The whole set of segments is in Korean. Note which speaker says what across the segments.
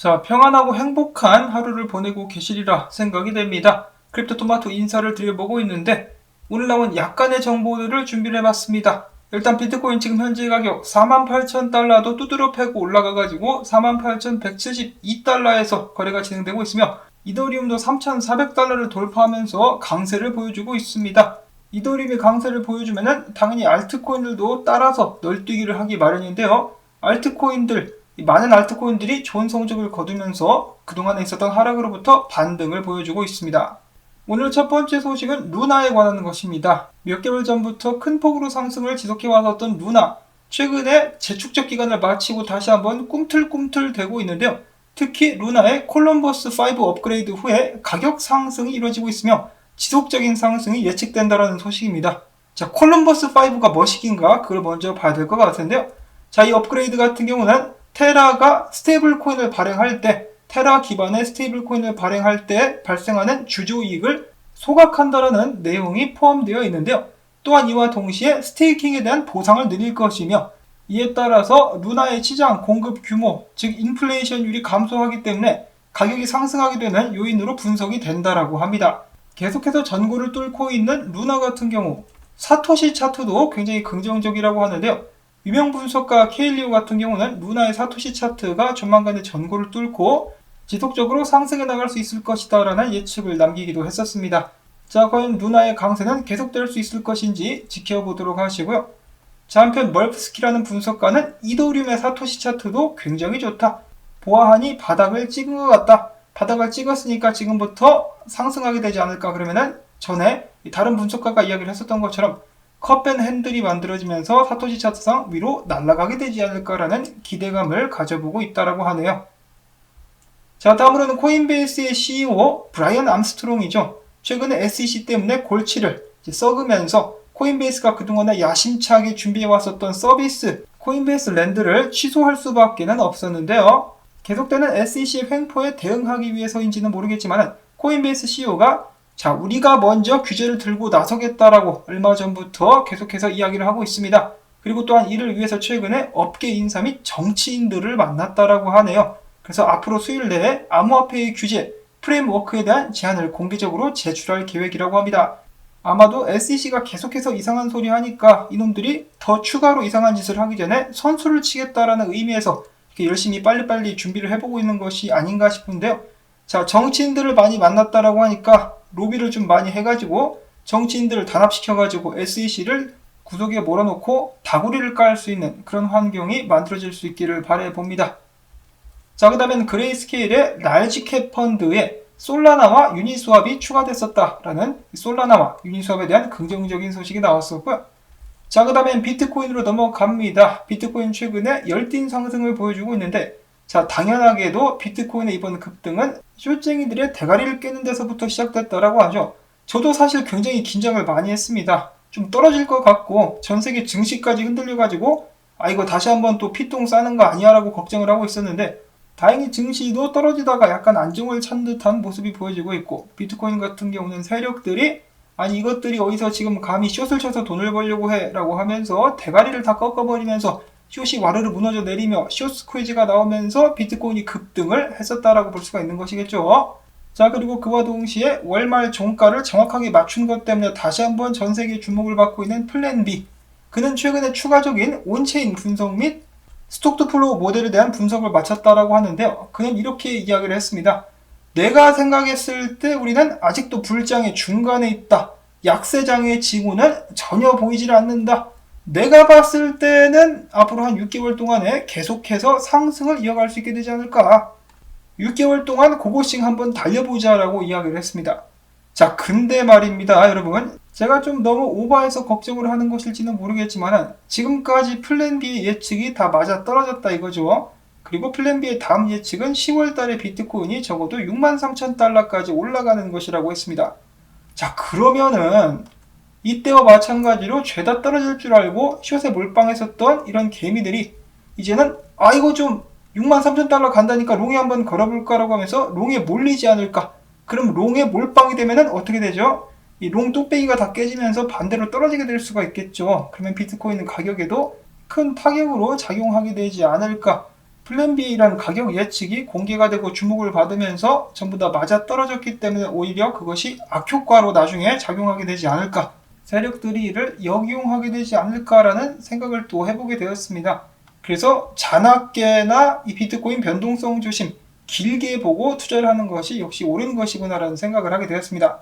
Speaker 1: 자, 평안하고 행복한 하루를 보내고 계시리라 생각이 됩니다. 크립토 토마토 인사를 드려보고 있는데 오늘 나온 약간의 정보들을 준비를 해봤습니다. 일단 비트코인 지금 현재 가격 48,000달러도 두드려 패고 올라가가지고 48,172달러에서 거래가 진행되고 있으며 이더리움도 3,400달러를 돌파하면서 강세를 보여주고 있습니다. 이더리움의 강세를 보여주면은 당연히 알트코인들도 따라서 널뛰기를 하기 마련인데요. 알트코인들, 이 많은 알트코인들이 좋은 성적을 거두면서 그동안에 있었던 하락으로부터 반등을 보여주고 있습니다. 오늘 첫 번째 소식은 루나에 관한 것입니다. 몇 개월 전부터 큰 폭으로 상승을 지속해 왔었던 루나. 최근에 재축적 기간을 마치고 다시 한번 꿈틀꿈틀 되고 있는데요. 특히 루나의 콜럼버스 5 업그레이드 후에 가격 상승이 이루어지고 있으며 지속적인 상승이 예측된다는 소식입니다. 자, 콜럼버스 5가 무엇인가 그걸 먼저 봐야 될 것 같은데요. 자, 이 업그레이드 같은 경우는 테라가 스테이블 코인을 발행할 때 테라 기반의 스테이블 코인을 발행할 때 발생하는 주조 이익을 소각한다라는 내용이 포함되어 있는데요. 또한 이와 동시에 스테이킹에 대한 보상을 늘릴 것이며 이에 따라서 루나의 시장 공급 규모, 즉 인플레이션율이 감소하기 때문에 가격이 상승하게 되는 요인으로 분석이 된다라고 합니다. 계속해서 전고를 뚫고 있는 루나 같은 경우 사토시 차트도 굉장히 긍정적이라고 하는데요. 유명 분석가 케일리오 같은 경우는 루나의 사토시 차트가 조만간에 전고를 뚫고 지속적으로 상승해 나갈 수 있을 것이다 라는 예측을 남기기도 했었습니다. 자, 과연 루나의 강세는 계속될 수 있을 것인지 지켜보도록 하시고요. 자, 한편 멀프스키라는 분석가는 이더리움의 사토시 차트도 굉장히 좋다. 보아하니 바닥을 찍은 것 같다. 바닥을 찍었으니까 지금부터 상승하게 되지 않을까 그러면은 전에 다른 분석가가 이야기를 했었던 것처럼 컵앤 핸들이 만들어지면서 사토시 차트상 위로 날아가게 되지 않을까라는 기대감을 가져보고 있다라고 하네요. 자, 다음으로는 코인베이스의 CEO 브라이언 암스트롱이죠. 최근에 SEC 때문에 골치를 썩으면서 코인베이스가 그동안에 야심차게 준비해왔었던 서비스 코인베이스 랜드를 취소할 수밖에는 없었는데요. 계속되는 SEC의 횡포에 대응하기 위해서인지는 모르겠지만 코인베이스 CEO가 자 우리가 먼저 규제를 들고 나서겠다라고 얼마 전부터 계속해서 이야기를 하고 있습니다. 그리고 또한 이를 위해서 최근에 업계 인사 및 정치인들을 만났다라고 하네요. 그래서 앞으로 수요일 내에 암호화폐의 규제, 프레임워크에 대한 제안을 공개적으로 제출할 계획이라고 합니다. 아마도 SEC가 계속해서 이상한 소리 하니까 이놈들이 더 추가로 이상한 짓을 하기 전에 선수를 치겠다라는 의미에서 열심히 빨리빨리 준비를 해보고 있는 것이 아닌가 싶은데요. 자, 정치인들을 많이 만났다라고 하니까 로비를 좀 많이 해가지고 정치인들을 단합시켜가지고 SEC를 구석에 몰아놓고 다구리를 깔 수 있는 그런 환경이 만들어질 수 있기를 바래봅니다. 자, 그 다음엔 그레이스케일의 large캡 펀드에 솔라나와 유니스왑이 추가됐었다라는 솔라나와 유니스왑에 대한 긍정적인 소식이 나왔었고요. 자, 그 다음엔 비트코인으로 넘어갑니다. 비트코인 최근에 열띤 상승을 보여주고 있는데, 자, 당연하게도 비트코인의 이번 급등은 쇼쟁이들의 대가리를 깨는 데서부터 시작됐다라고 하죠. 저도 사실 굉장히 긴장을 많이 했습니다. 좀 떨어질 것 같고, 전 세계 증시까지 흔들려가지고, 아, 이거 다시 한번 또 피똥 싸는 거 아니야? 라고 걱정을 하고 있었는데, 다행히 증시도 떨어지다가 약간 안정을 찾는 듯한 모습이 보여지고 있고, 비트코인 같은 경우는 세력들이 아니 이것들이 어디서 지금 감히 숏을 쳐서 돈을 벌려고 해 라고 하면서 대가리를 다 꺾어버리면서 숏이 와르르 무너져 내리며 숏 스퀴즈가 나오면서 비트코인이 급등을 했었다라고 볼 수가 있는 것이겠죠. 자 그리고 그와 동시에 월말 종가를 정확하게 맞춘 것 때문에 다시 한번 전 세계 주목을 받고 있는 플랜 B 그는 최근에 추가적인 온체인 분석 및 스톡트 플로우 모델에 대한 분석을 마쳤다라고 하는데요. 그는 이렇게 이야기를 했습니다. 내가 생각했을 때 우리는 아직도 불장의 중간에 있다. 약세장의 징후는 전혀 보이질 않는다. 내가 봤을 때는 앞으로 한 6개월 동안에 계속해서 상승을 이어갈 수 있게 되지 않을까. 6개월 동안 고고싱 한번 달려보자라고 이야기를 했습니다. 자, 근데 말입니다, 여러분. 제가 좀 너무 오버해서 걱정을 하는 것일지는 모르겠지만 지금까지 플랜 B의 예측이 다 맞아 떨어졌다 이거죠. 그리고 플랜 B의 다음 예측은 10월 달에 비트코인이 적어도 6만 3천 달러까지 올라가는 것이라고 했습니다. 자, 그러면은 이때와 마찬가지로 죄다 떨어질 줄 알고 숏에 몰빵했었던 이런 개미들이 이제는 아 이거 좀 6만 3천 달러 간다니까 롱에 한번 걸어볼까라고 하면서 롱에 몰리지 않을까 그럼 롱에 몰빵이 되면은 어떻게 되죠? 이 롱 뚝배기가 다 깨지면서 반대로 떨어지게 될 수가 있겠죠. 그러면 비트코인 가격에도 큰 타격으로 작용하게 되지 않을까 플랜 B라는 가격 예측이 공개가 되고 주목을 받으면서 전부 다 맞아 떨어졌기 때문에 오히려 그것이 악효과로 나중에 작용하게 되지 않을까. 세력들이 이를 역이용하게 되지 않을까라는 생각을 또 해보게 되었습니다. 그래서 자나깨나 이 비트코인 변동성 조심, 길게 보고 투자를 하는 것이 역시 옳은 것이구나라는 생각을 하게 되었습니다.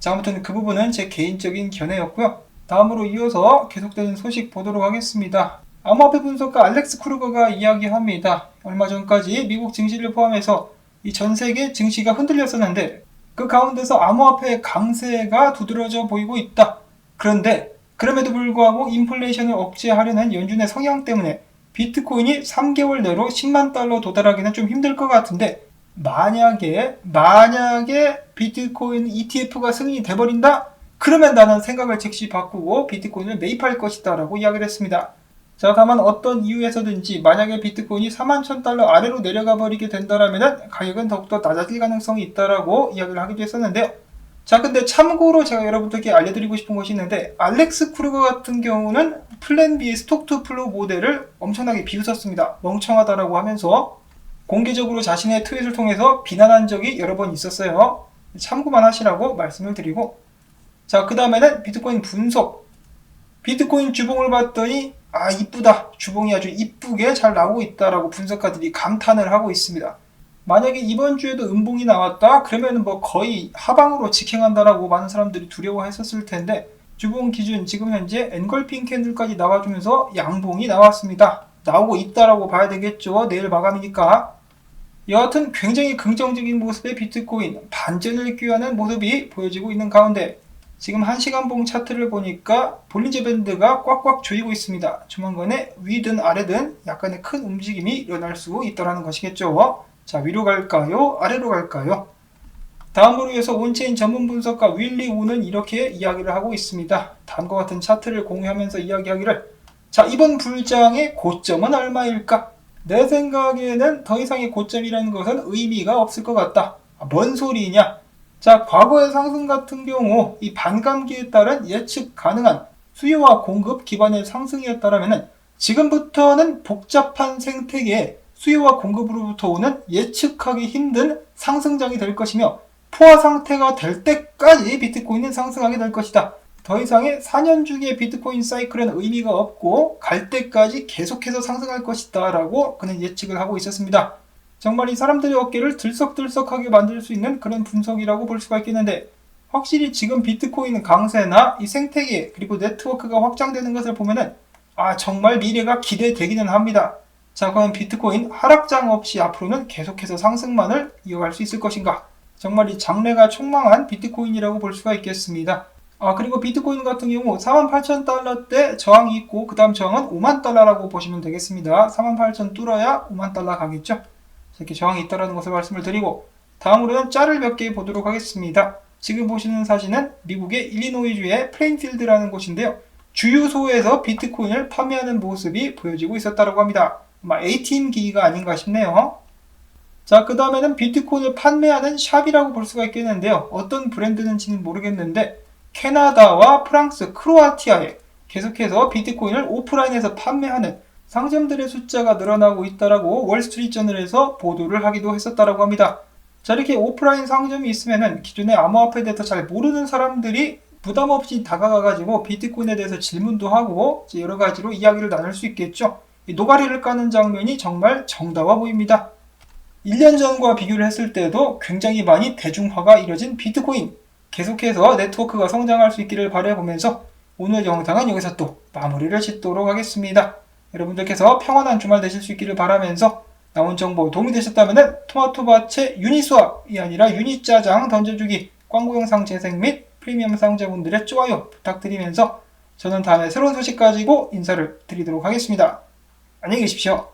Speaker 1: 자, 아무튼 그 부분은 제 개인적인 견해였고요. 다음으로 이어서 계속되는 소식 보도록 하겠습니다. 암호화폐 분석가 알렉스 크루거가 이야기합니다. 얼마 전까지 미국 증시를 포함해서 이 전 세계 증시가 흔들렸었는데 그 가운데서 암호화폐 강세가 두드러져 보이고 있다. 그런데 그럼에도 불구하고 인플레이션을 억제하려는 연준의 성향 때문에 비트코인이 3개월 내로 10만 달러 도달하기는 좀 힘들 것 같은데 만약에 만약에 비트코인 ETF가 승인이 돼버린다? 그러면 나는 생각을 즉시 바꾸고 비트코인을 매입할 것이다 라고 이야기를 했습니다. 자, 다만 어떤 이유에서든지 만약에 비트코인이 4만 1000 달러 아래로 내려가 버리게 된다라면 가격은 더욱더 낮아질 가능성이 있다라고 이야기를 하기도 했었는데요. 자, 근데 참고로 제가 여러분들께 알려드리고 싶은 것이 있는데 알렉스 크루거 같은 경우는 플랜 B의 스톡 투 플로 모델을 엄청나게 비웃었습니다. 멍청하다라고 하면서 공개적으로 자신의 트윗을 통해서 비난한 적이 여러 번 있었어요. 참고만 하시라고 말씀을 드리고 자, 그 다음에는 비트코인 분석. 비트코인 주봉을 봤더니 아 이쁘다 주봉이 아주 이쁘게 잘 나오고 있다라고 분석가들이 감탄을 하고 있습니다. 만약에 이번 주에도 음봉이 나왔다 그러면 뭐 거의 하방으로 직행한다라고 많은 사람들이 두려워했었을 텐데 주봉 기준 지금 현재 엔걸핑 캔들까지 나와주면서 양봉이 나왔습니다. 나오고 있다라고 봐야 되겠죠. 내일 마감이니까. 여하튼 굉장히 긍정적인 모습의 비트코인 반전을 꾀하는 모습이 보여지고 있는 가운데 지금 1시간봉 차트를 보니까 볼린저 밴드가 꽉꽉 조이고 있습니다. 조만간에 위든 아래든 약간의 큰 움직임이 일어날 수 있다는 것이겠죠. 자, 위로 갈까요? 아래로 갈까요? 다음으로 해서 온체인 전문 분석가 윌리 우는 이렇게 이야기를 하고 있습니다. 다음과 같은 차트를 공유하면서 이야기하기를 자, 이번 불장의 고점은 얼마일까? 내 생각에는 더 이상의 고점이라는 것은 의미가 없을 것 같다. 아, 뭔 소리냐? 자, 과거의 상승 같은 경우 이 반감기에 따른 예측 가능한 수요와 공급 기반의 상승이었다면 지금부터는 복잡한 생태계에 수요와 공급으로부터 오는 예측하기 힘든 상승장이 될 것이며 포화 상태가 될 때까지 비트코인은 상승하게 될 것이다. 더 이상의 4년 중의 비트코인 사이클은 의미가 없고 갈 때까지 계속해서 상승할 것이다 라고 그는 예측을 하고 있었습니다. 정말 이 사람들의 어깨를 들썩들썩하게 만들 수 있는 그런 분석이라고 볼 수가 있겠는데 확실히 지금 비트코인 강세나 이 생태계 그리고 네트워크가 확장되는 것을 보면은 아 정말 미래가 기대되기는 합니다. 자 과연 비트코인 하락장 없이 앞으로는 계속해서 상승만을 이어갈 수 있을 것인가? 정말 이 장래가 촉망한 비트코인이라고 볼 수가 있겠습니다. 아 그리고 비트코인 같은 경우 48,000달러대 저항이 있고 그 다음 저항은 5만 달러라고 보시면 되겠습니다. 48,000 뚫어야 5만 달러 가겠죠? 이렇게 저항이 있다는 것을 말씀을 드리고 다음으로는 짤을 몇 개 보도록 하겠습니다. 지금 보시는 사진은 미국의 일리노이주의 플레인필드라는 곳인데요. 주유소에서 비트코인을 판매하는 모습이 보여지고 있었다고 합니다. ATM 기기가 아닌가 싶네요. 자, 그 다음에는 비트코인을 판매하는 샵이라고 볼 수가 있겠는데요. 어떤 브랜드는지는 모르겠는데 캐나다와 프랑스, 크로아티아에 계속해서 비트코인을 오프라인에서 판매하는 상점들의 숫자가 늘어나고 있다라고 월스트리트저널에서 보도를 하기도 했었다라고 합니다. 자 이렇게 오프라인 상점이 있으면은 기존의 암호화폐에 대해서 잘 모르는 사람들이 부담 없이 다가가가지고 비트코인에 대해서 질문도 하고 여러 가지로 이야기를 나눌 수 있겠죠. 노가리를 까는 장면이 정말 정다워 보입니다. 1년 전과 비교를 했을 때도 굉장히 많이 대중화가 이뤄진 비트코인. 계속해서 네트워크가 성장할 수 있기를 바라보면서 오늘 영상은 여기서 또 마무리를 짓도록 하겠습니다. 여러분들께서 평안한 주말 되실 수 있기를 바라면서 나온 정보 도움이 되셨다면 토마토밭의 유니수업이 아니라 유니짜장 던져주기 광고 영상 재생 및 프리미엄 사용자분들의 좋아요 부탁드리면서 저는 다음에 새로운 소식 가지고 인사를 드리도록 하겠습니다. 안녕히 계십시오.